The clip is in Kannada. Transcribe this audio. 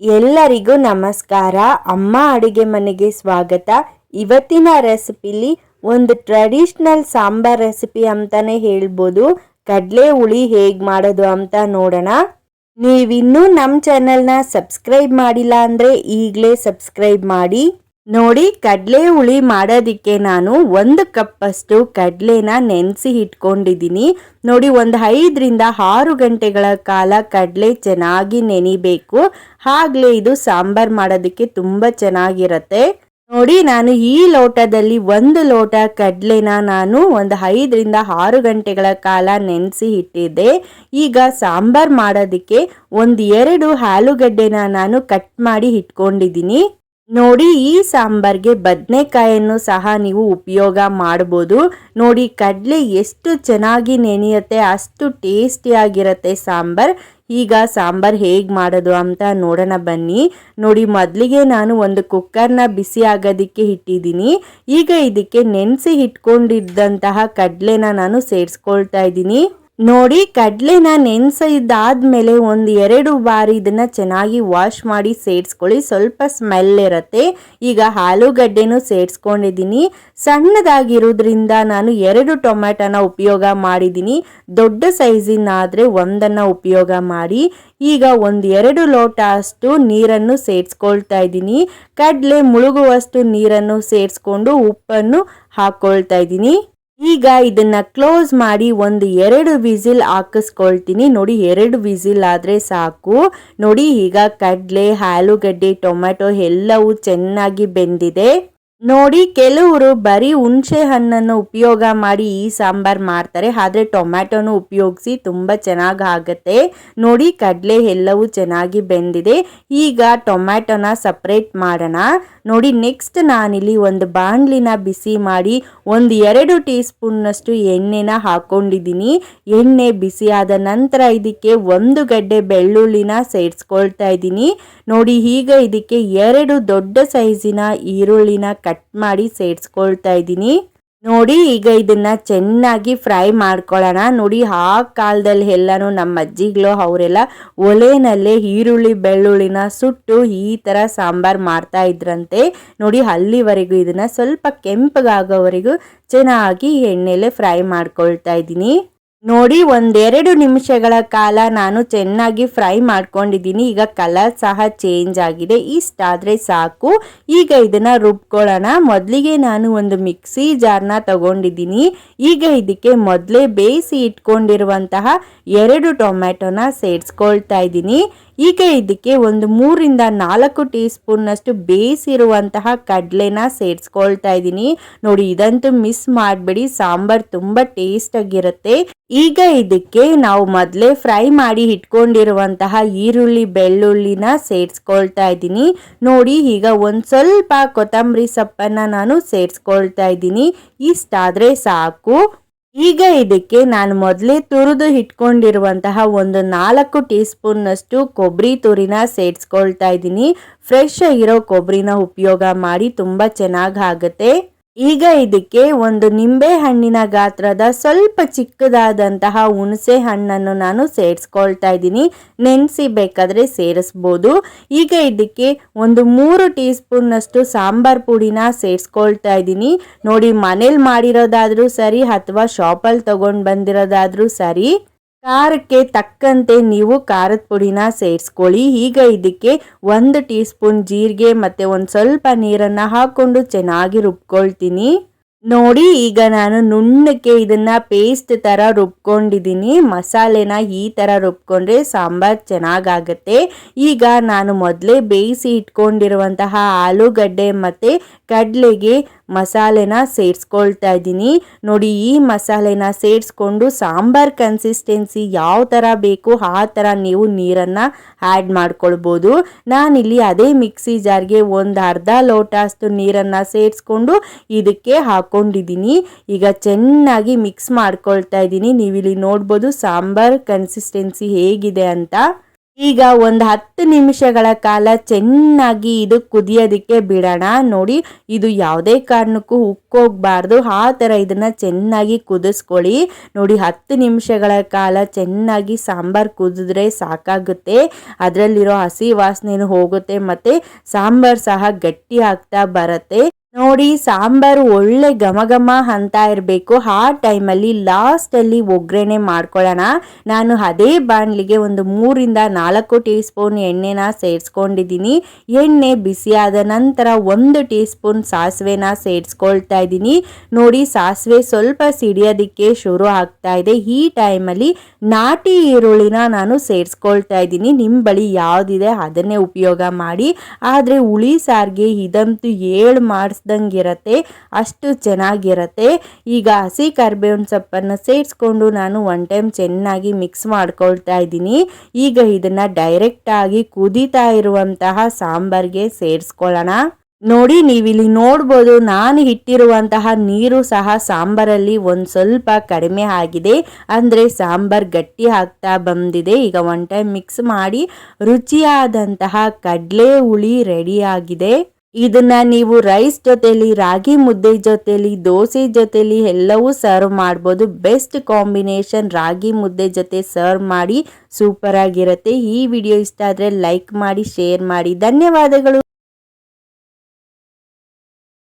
ಎಲ್ಲರಿಗೂ ನಮಸ್ಕಾರ. ಅಮ್ಮ ಅಡುಗೆ ಮನೆಗೆ ಸ್ವಾಗತ. ಇವತ್ತಿನ ರೆಸಿಪಿಲಿ ಒಂದು ಟ್ರೆಡಿಷ್ನಲ್ ಸಾಂಬಾರ್ ರೆಸಿಪಿ ಅಂತಾನೆ ಹೇಳ್ಬೋದು. ಕಡಲೆ ಹುಳಿ ಹೇಗೆ ಮಾಡೋದು ಅಂತ ನೋಡೋಣ. ನೀವಿನ್ನೂ ನಮ್ಮ ಚಾನೆಲ್ನ ಸಬ್ಸ್ಕ್ರೈಬ್ ಮಾಡಿಲ್ಲ ಅಂದರೆ ಈಗಲೇ ಸಬ್ಸ್ಕ್ರೈಬ್ ಮಾಡಿ. ನೋಡಿ, ಕಡಲೆ ಹುಳಿ ಮಾಡೋದಕ್ಕೆ ನಾನು ಒಂದು ಕಪ್ಪಷ್ಟು ಕಡಲೆನ ನೆನೆಸಿ ಇಟ್ಕೊಂಡಿದ್ದೀನಿ. ನೋಡಿ, ಒಂದು ಐದರಿಂದ ಆರು ಗಂಟೆಗಳ ಕಾಲ ಕಡಲೆ ಚೆನ್ನಾಗಿ ನೆನಿಬೇಕು. ಆಗಲೇ ಇದು ಸಾಂಬಾರ್ ಮಾಡೋದಕ್ಕೆ ತುಂಬ ಚೆನ್ನಾಗಿರುತ್ತೆ. ನೋಡಿ, ನಾನು ಈ ಲೋಟದಲ್ಲಿ ಒಂದು ಲೋಟ ಕಡಲೆನ ನಾನು ಒಂದು ಐದರಿಂದ ಆರು ಗಂಟೆಗಳ ಕಾಲ ನೆನೆಸಿ ಇಟ್ಟಿದ್ದೆ. ಈಗ ಸಾಂಬಾರ್ ಮಾಡೋದಕ್ಕೆ ಒಂದು ಎರಡು ಆಲೂಗಡ್ಡೆನ ನಾನು ಕಟ್ ಮಾಡಿ ಇಟ್ಕೊಂಡಿದ್ದೀನಿ. ನೋಡಿ, ಈ ಸಾಂಬಾರ್ಗೆ ಬದನೆಕಾಯನ್ನು ಸಹ ನೀವು ಉಪಯೋಗ ಮಾಡ್ಬೋದು. ನೋಡಿ, ಕಡಲೆ ಎಷ್ಟು ಚೆನ್ನಾಗಿ ನೆನೆಯುತ್ತೆ, ಅಷ್ಟು ಟೇಸ್ಟಿಯಾಗಿರುತ್ತೆ ಸಾಂಬಾರ್. ಈಗ ಸಾಂಬಾರ್ ಹೇಗೆ ಮಾಡೋದು ಅಂತ ನೋಡೋಣ ಬನ್ನಿ. ನೋಡಿ, ಮೊದಲಿಗೆ ನಾನು ಒಂದು ಕುಕ್ಕರ್ನ ಬಿಸಿ ಆಗೋದಕ್ಕೆ ಇಟ್ಟಿದ್ದೀನಿ. ಈಗ ಇದಕ್ಕೆ ನೆನೆಸಿ ಇಟ್ಕೊಂಡಿದ್ದಂತಹ ಕಡಲೆನ ನಾನು ಸೇರಿಸ್ಕೊಳ್ತಾ ಇದ್ದೀನಿ. ನೋಡಿ, ಕಡಲೆನ ನೆನೆಸಿದ್ದಾದ್ಮೇಲೆ ಒಂದು ಎರಡು ಬಾರಿ ಇದನ್ನ ಚೆನ್ನಾಗಿ ವಾಶ್ ಮಾಡಿ ಸೇರಿಸ್ಕೊಳ್ಳಿ. ಸ್ವಲ್ಪ ಸ್ಮೆಲ್ ಇರುತ್ತೆ. ಈಗ ಆಲೂಗಡ್ಡೆನೂ ಸೇರಿಸ್ಕೊಂಡಿದ್ದೀನಿ. ಸಣ್ಣದಾಗಿರೋದ್ರಿಂದ ನಾನು ಎರಡು ಟೊಮ್ಯಾಟೋನ ಉಪಯೋಗ ಮಾಡಿದ್ದೀನಿ. ದೊಡ್ಡ ಸೈಜಿನಾದರೆ ಒಂದನ್ನು ಉಪಯೋಗ ಮಾಡಿ. ಈಗ ಒಂದು ಎರಡು ಲೋಟ ಅಷ್ಟು ನೀರನ್ನು ಸೇರಿಸ್ಕೊಳ್ತಾ ಇದ್ದೀನಿ. ಕಡಲೆ ಮುಳುಗುವಷ್ಟು ನೀರನ್ನು ಸೇರಿಸ್ಕೊಂಡು ಉಪ್ಪನ್ನು ಹಾಕ್ಕೊಳ್ತಾ ಇದ್ದೀನಿ. ಈಗ ಇದನ್ನ ಕ್ಲೋಸ್ ಮಾಡಿ ಒಂದು ಎರಡು ವಿಸಿಲ್ ಹಾಕಿಸ್ಕೊಳ್ತೀನಿ. ನೋಡಿ, ಎರಡು ವಿಸಿಲ್ ಆದರೆ ಸಾಕು. ನೋಡಿ, ಈಗ ಕಡಲೆ, ಆಲೂಗಡ್ಡೆ ಟೊಮೆಟೊ ಎಲ್ಲವೂ ಚೆನ್ನಾಗಿ ಬೆಂದಿದೆ. ನೋಡಿ, ಕೆಲವರು ಬರೀ ಹುಣಸೆ ಹಣ್ಣನ್ನು ಉಪಯೋಗ ಮಾಡಿ ಈ ಸಾಂಬಾರ್ ಮಾಡ್ತಾರೆ. ಆದರೆ ಟೊಮ್ಯಾಟೊನು ಉಪಯೋಗಿಸಿ ತುಂಬ ಚೆನ್ನಾಗಿ ಆಗುತ್ತೆ. ನೋಡಿ, ಕಡಲೆ ಎಲ್ಲವೂ ಚೆನ್ನಾಗಿ ಬೆಂದಿದೆ. ಈಗ ಟೊಮ್ಯಾಟೊನ ಸಪ್ರೇಟ್ ಮಾಡೋಣ. ನೋಡಿ, ನೆಕ್ಸ್ಟ್ ನಾನಿಲ್ಲಿ ಒಂದು ಬಾಣಲಿನ ಬಿಸಿ ಮಾಡಿ ಒಂದು ಎರಡು ಟೀ ಸ್ಪೂನ್ನಷ್ಟು ಎಣ್ಣೆನ ಹಾಕೊಂಡಿದ್ದೀನಿ. ಎಣ್ಣೆ ಬಿಸಿಯಾದ ನಂತರ ಇದಕ್ಕೆ ಒಂದು ಗಡ್ಡೆ ಬೆಳ್ಳುಳ್ಳಿನ ಸೇರಿಸ್ಕೊಳ್ತಾ ಇದ್ದೀನಿ. ನೋಡಿ, ಈಗ ಇದಕ್ಕೆ ಎರಡು ದೊಡ್ಡ ಸೈಜಿನ ಈರುಳ್ಳಿನ ಕಟ್ ಮಾಡಿ ಸೇರಿಸ್ಕೊಳ್ತಾ ಇದ್ದೀನಿ. ನೋಡಿ, ಈಗ ಇದನ್ನ ಚೆನ್ನಾಗಿ ಫ್ರೈ ಮಾಡ್ಕೊಳ್ಳೋಣ. ನೋಡಿ, ಆ ಕಾಲದಲ್ಲಿ ಎಲ್ಲಾನು ನಮ್ಮ ಅಜ್ಜಿಗಳು, ಅವರೆಲ್ಲ ಒಲೆನಲ್ಲೇ ಈರುಳ್ಳಿ, ಬೆಳ್ಳುಳ್ಳಿನ ಸುಟ್ಟು ಈ ಥರ ಸಾಂಬಾರ್ ಮಾಡ್ತಾ ಇದ್ರಂತೆ. ನೋಡಿ, ಅಲ್ಲಿವರೆಗೂ ಇದನ್ನ ಸ್ವಲ್ಪ ಕೆಂಪಗಾಗೋವರೆಗೂ ಚೆನ್ನಾಗಿ ಎಣ್ಣೆಲೆ ಫ್ರೈ ಮಾಡ್ಕೊಳ್ತಾ ಇದ್ದೀನಿ. ನೋಡಿ, ಒಂದೆರಡು ನಿಮಿಷಗಳ ಕಾಲ ನಾನು ಚೆನ್ನಾಗಿ ಫ್ರೈ ಮಾಡ್ಕೊಂಡಿದ್ದೀನಿ. ಈಗ ಕಲರ್ ಸಹ ಚೇಂಜ್ ಆಗಿದೆ. ಇಷ್ಟಾದರೆ ಸಾಕು. ಈಗ ಇದನ್ನು ರುಬ್ಕೊಳ್ಳೋಣ. ಮೊದಲಿಗೆ ನಾನು ಒಂದು ಮಿಕ್ಸಿ ಜಾರ್ನ ತಗೊಂಡಿದ್ದೀನಿ. ಈಗ ಇದಕ್ಕೆ ಮೊದಲೇ ಬೇಯಿಸಿ ಇಟ್ಕೊಂಡಿರುವಂತಹ ಎರಡು ಟೊಮ್ಯಾಟೊನ ಸೇರಿಸ್ಕೊಳ್ತಾ ಇದ್ದೀನಿ. ಈಗ ಇದಕ್ಕೆ ಒಂದು ಮೂರಿಂದ ನಾಲ್ಕು ಟೀ ಸ್ಪೂನ್ನಷ್ಟು ಬೇಯಿಸಿರುವಂತಹ ಕಡಲೆನ ಸೇರಿಸ್ಕೊಳ್ತಾ ಇದ್ದೀನಿ. ನೋಡಿ, ಇದಂತೂ ಮಿಸ್ ಮಾಡಬೇಡಿ. ಸಾಂಬಾರ್ ತುಂಬ ಟೇಸ್ಟಾಗಿರುತ್ತೆ ಈಗ ಇದಕ್ಕೆ ನಾವು ಮೊದಲೇ ಫ್ರೈ ಮಾಡಿ ಇಟ್ಕೊಂಡಿರುವಂತಹ ಈರುಳ್ಳಿ, ಬೆಳ್ಳುಳ್ಳಿನ ಸೇರಿಸ್ಕೊಳ್ತಾ ಇದ್ದೀನಿ. ನೋಡಿ, ಈಗ ಒಂದು ಸ್ವಲ್ಪ ಕೊತ್ತಂಬರಿ ಸೊಪ್ಪನ್ನು ನಾನು ಸೇರಿಸ್ಕೊಳ್ತಾ ಇದ್ದೀನಿ. ಇಷ್ಟಾದರೆ ಸಾಕು. ಈಗ ಇದಕ್ಕೆ ನಾನು ಮೊದಲೇ ತುರಿದು ಇಟ್ಕೊಂಡಿರುವಂತಹ ಒಂದು ನಾಲ್ಕು ಟೀ ಸ್ಪೂನ್ನಷ್ಟು ಕೊಬ್ಬರಿ ತುರಿನ ಸೇರಿಸ್ಕೊಳ್ತಾ ಇದ್ದೀನಿ. ಫ್ರೆಶ್ ಆಗಿರೋ ಕೊಬ್ಬರಿನ ಉಪಯೋಗ ಮಾಡಿ, ತುಂಬ ಚೆನ್ನಾಗಿ ಆಗುತ್ತೆ. ಈಗ ಇದಕ್ಕೆ ಒಂದು ನಿಂಬೆ ಹಣ್ಣಿನ ಗಾತ್ರದ ಸ್ವಲ್ಪ ಚಿಕ್ಕದಾದಂತಹ ಹುಣಸೆ ಹಣ್ಣನ್ನು ನಾನು ಸೇರಿಸ್ಕೊಳ್ತಾ ಇದ್ದೀನಿ. ನೆನೆಸಿ ಬೇಕಾದರೆ ಸೇರಿಸ್ಬೋದು. ಈಗ ಇದಕ್ಕೆ ಒಂದು ಮೂರು ಟೀ ಸ್ಪೂನ್ನಷ್ಟು ಸಾಂಬಾರ್ ಪುಡಿನ ಸೇರಿಸ್ಕೊಳ್ತಾ ಇದ್ದೀನಿ. ನೋಡಿ ಮನೇಲಿ ಮಾಡಿರೋದಾದರೂ ಸರಿ ಅಥವಾ ಶಾಪಲ್ಲಿ ತೊಗೊಂಡು ಬಂದಿರೋದಾದರೂ ಸರಿ. ಖಾರಕ್ಕೆ ತಕ್ಕಂತೆ ನೀವು ಖಾರದ ಪುಡಿನ ಸೇರಿಸ್ಕೊಳ್ಳಿ. ಈಗ ಇದಕ್ಕೆ ಒಂದು ಟೀ ಸ್ಪೂನ್ ಜೀರಿಗೆ ಮತ್ತು ಒಂದು ಸ್ವಲ್ಪ ನೀರನ್ನು ಹಾಕ್ಕೊಂಡು ಚೆನ್ನಾಗಿ ರುಬ್ಕೊಳ್ತೀನಿ. ನೋಡಿ, ಈಗ ನಾನು ನುಣ್ಣಕ್ಕೆ ಇದನ್ನ ಪೇಸ್ಟ್ ತರ ರುಬ್ಕೊಂಡಿದ್ದೀನಿ. ಮಸಾಲೆನ ಈ ತರ ರುಬ್ಕೊಂಡ್ರೆ ಸಾಂಬಾರ್ ಚೆನ್ನಾಗಾಗತ್ತೆ. ಈಗ ನಾನು ಮೊದಲೇ ಬೇಯಿಸಿ ಇಟ್ಕೊಂಡಿರುವಂತಹ ಆಲೂಗಡ್ಡೆ ಮತ್ತೆ ಕಡಲೆಗೆ ಮಸಾಲೆನ ಸೇರಿಸ್ಕೊಳ್ತಾ ಇದ್ದೀನಿ. ನೋಡಿ, ಈ ಮಸಾಲೆನ ಸೇರಿಸ್ಕೊಂಡು ಸಾಂಬಾರ್ ಕನ್ಸಿಸ್ಟೆನ್ಸಿ ಯಾವ ಥರ ಬೇಕು, ಆ ಥರ ನೀವು ನೀರನ್ನು ಆ್ಯಡ್ ಮಾಡ್ಕೊಳ್ಬೋದು. ನಾನಿಲ್ಲಿ ಅದೇ ಮಿಕ್ಸಿ ಜಾರ್ಗೆ ಒಂದು ಅರ್ಧ ಲೋಟ ಅಷ್ಟು ನೀರನ್ನು ಸೇರಿಸ್ಕೊಂಡು ಇದಕ್ಕೆ ಹಾಕೊಂಡಿದ್ದೀನಿ. ಈಗ ಚೆನ್ನಾಗಿ ಮಿಕ್ಸ್ ಮಾಡ್ಕೊಳ್ತಾ ಇದ್ದೀನಿ. ನೀವಿಲ್ಲಿ ನೋಡ್ಬೋದು ಸಾಂಬಾರ್ ಕನ್ಸಿಸ್ಟೆನ್ಸಿ ಹೇಗಿದೆ ಅಂತ. ಈಗ ಒಂದು ಹತ್ತು ನಿಮಿಷಗಳ ಕಾಲ ಚೆನ್ನಾಗಿ ಇದು ಕುದಿಯೋದಕ್ಕೆ ಬಿಡೋಣ. ನೋಡಿ, ಇದು ಯಾವುದೇ ಕಾರಣಕ್ಕೂ ಉಕ್ಕೋಗ್ಬಾರ್ದು. ಆ ಥರ ಇದನ್ನ ಚೆನ್ನಾಗಿ ಕುದಿಸ್ಕೊಳ್ಳಿ. ನೋಡಿ, ಹತ್ತು ನಿಮಿಷಗಳ ಕಾಲ ಚೆನ್ನಾಗಿ ಸಾಂಬಾರ್ ಕುದಿದ್ರೆ ಸಾಕಾಗುತ್ತೆ. ಅದರಲ್ಲಿರೋ ಹಸಿ ವಾಸನೆನೂ ಹೋಗುತ್ತೆ. ಮತ್ತೆ ಸಾಂಬಾರ್ ಸಹ ಗಟ್ಟಿ ಆಗ್ತಾ ಬರುತ್ತೆ. ನೋಡಿ, ಸಾಂಬಾರು ಒಳ್ಳೆ ಘಮ ಘಮ ಅಂತ ಇರಬೇಕು. ಆ ಟೈಮಲ್ಲಿ ಲಾಸ್ಟಲ್ಲಿ ಒಗ್ಗರಣೆ ಮಾಡ್ಕೊಳ್ಳೋಣ. ನಾನು ಅದೇ ಬಾಣಲಿಗೆ ಒಂದು ಮೂರಿಂದ ನಾಲ್ಕು ಟೀ ಸ್ಪೂನ್ ಎಣ್ಣೆನ ಸೇರಿಸ್ಕೊಂಡಿದ್ದೀನಿ. ಎಣ್ಣೆ ಬಿಸಿಯಾದ ನಂತರ ಒಂದು ಟೀ ಸ್ಪೂನ್ ಸಾಸಿವೆನ ಸೇರಿಸ್ಕೊಳ್ತಾ ಇದ್ದೀನಿ. ನೋಡಿ, ಸಾಸಿವೆ ಸ್ವಲ್ಪ ಸಿಡಿಯೋದಕ್ಕೆ ಶುರು ಆಗ್ತಾ ಇದೆ. ಈ ಟೈಮಲ್ಲಿ ನಾಟಿ ಈರುಳ್ಳಿನ ನಾನು ಸೇರಿಸ್ಕೊಳ್ತಾ ಇದ್ದೀನಿ. ನಿಮ್ಮ ಬಳಿ ಯಾವುದಿದೆ ಅದನ್ನೇ ಉಪಯೋಗ ಮಾಡಿ. ಆದರೆ, ಹುಳಿ ಸಾರಿಗೆ ಇದಂತೂ ಏಳು ಮಾಡಿಸ್ದಂಗಿರತ್ತೆ ಅಷ್ಟು ಚೆನ್ನಾಗಿರತ್ತೆ. ಈಗ ಹಸಿ ಕರ್ಬೇವಿನ ಸೊಪ್ಪನ್ನು ಸೇರಿಸ್ಕೊಂಡು ನಾನು ಒನ್ ಟೈಮ್ ಚೆನ್ನಾಗಿ ಮಿಕ್ಸ್ ಮಾಡ್ಕೊಳ್ತಾ ಇದ್ದೀನಿ. ಈಗ ಇದನ್ನು ಡೈರೆಕ್ಟಾಗಿ ಕುದೀತಾ ಇರುವಂತಹ ಸಾಂಬಾರ್ಗೆ ಸೇರಿಸ್ಕೊಳ್ಳೋಣ. ನೋಡಿ, ನೀವಿಲ್ಲಿ ನೋಡ್ಬೋದು, ನಾನು ಇಟ್ಟಿರುವಂತಹ ನೀರು ಸಹ ಸಾಂಬಾರಲ್ಲಿ ಒಂದು ಸ್ವಲ್ಪ ಕಡಿಮೆ ಆಗಿದೆ. ಅಂದರೆ ಸಾಂಬಾರ್ ಗಟ್ಟಿ ಆಗ್ತಾ ಬಂದಿದೆ. ಈಗ ಒನ್ ಟೈಮ್ ಮಿಕ್ಸ್ ಮಾಡಿ ರುಚಿಯಾದಂತಹ ಕಡಲೆ ಹುಳಿ ರೆಡಿಯಾಗಿದೆ ಇದನ್ನ ನೀವು ರೈಸ್ ಜೊತೆಲಿ, ರಾಗಿ ಮುದ್ದೆ ಜೊತೆಲಿ, ದೋಸೆ ಜೊತೆಲಿ ಎಲ್ಲವೂ ಸರ್ವ್ ಮಾಡ್ಬೋದು. ಬೆಸ್ಟ್ ಕಾಂಬಿನೇಷನ್ ರಾಗಿ ಮುದ್ದೆ ಜೊತೆ ಸರ್ವ್ ಮಾಡಿ ಸೂಪರ್ ಆಗಿರುತ್ತೆ ಈ ವಿಡಿಯೋ ಇಷ್ಟ ಆದರೆ ಲೈಕ್ ಮಾಡಿ ಶೇರ್ ಮಾಡಿ. ಧನ್ಯವಾದಗಳು.